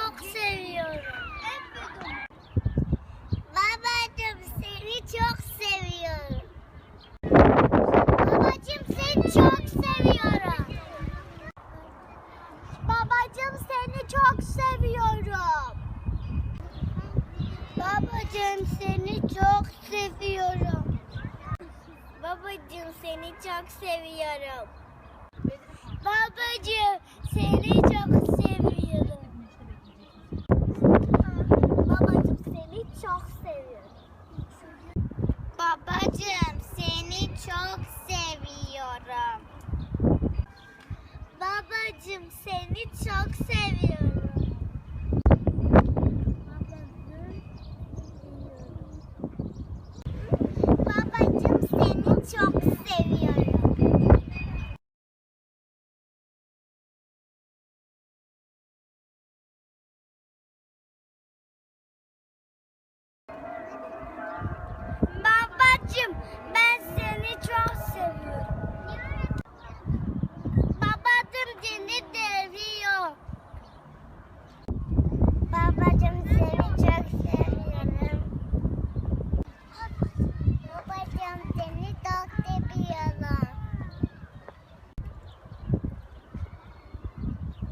çok seviyorum. Babacım seni çok seviyorum. Babacım seni çok seviyorum. Babacım seni çok seviyorum. Babacım seni çok seviyorum. Babacım seni çok seviyorum. Babacığım seni çok seviyorum. Babacığım seni çok seviyorum. Babacığım seni çok seviyorum. Babacığım seni çok seviyorum. Babacığım seni çok seviyorum. Babacım ben seni çok seviyorum. Babacım seni seviyor. Babacım seni çok seviyorum. Babacım seni çok seviyorum.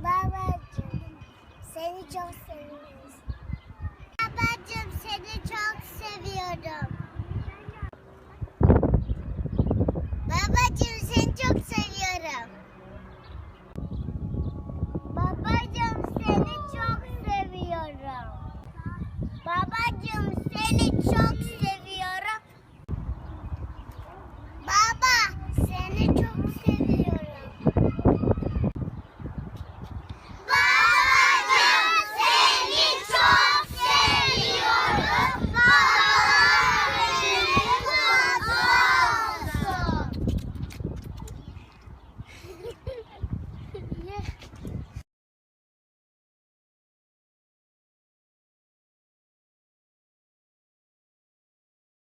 Babacım seni çok seviyoruz. Babacım seni çok.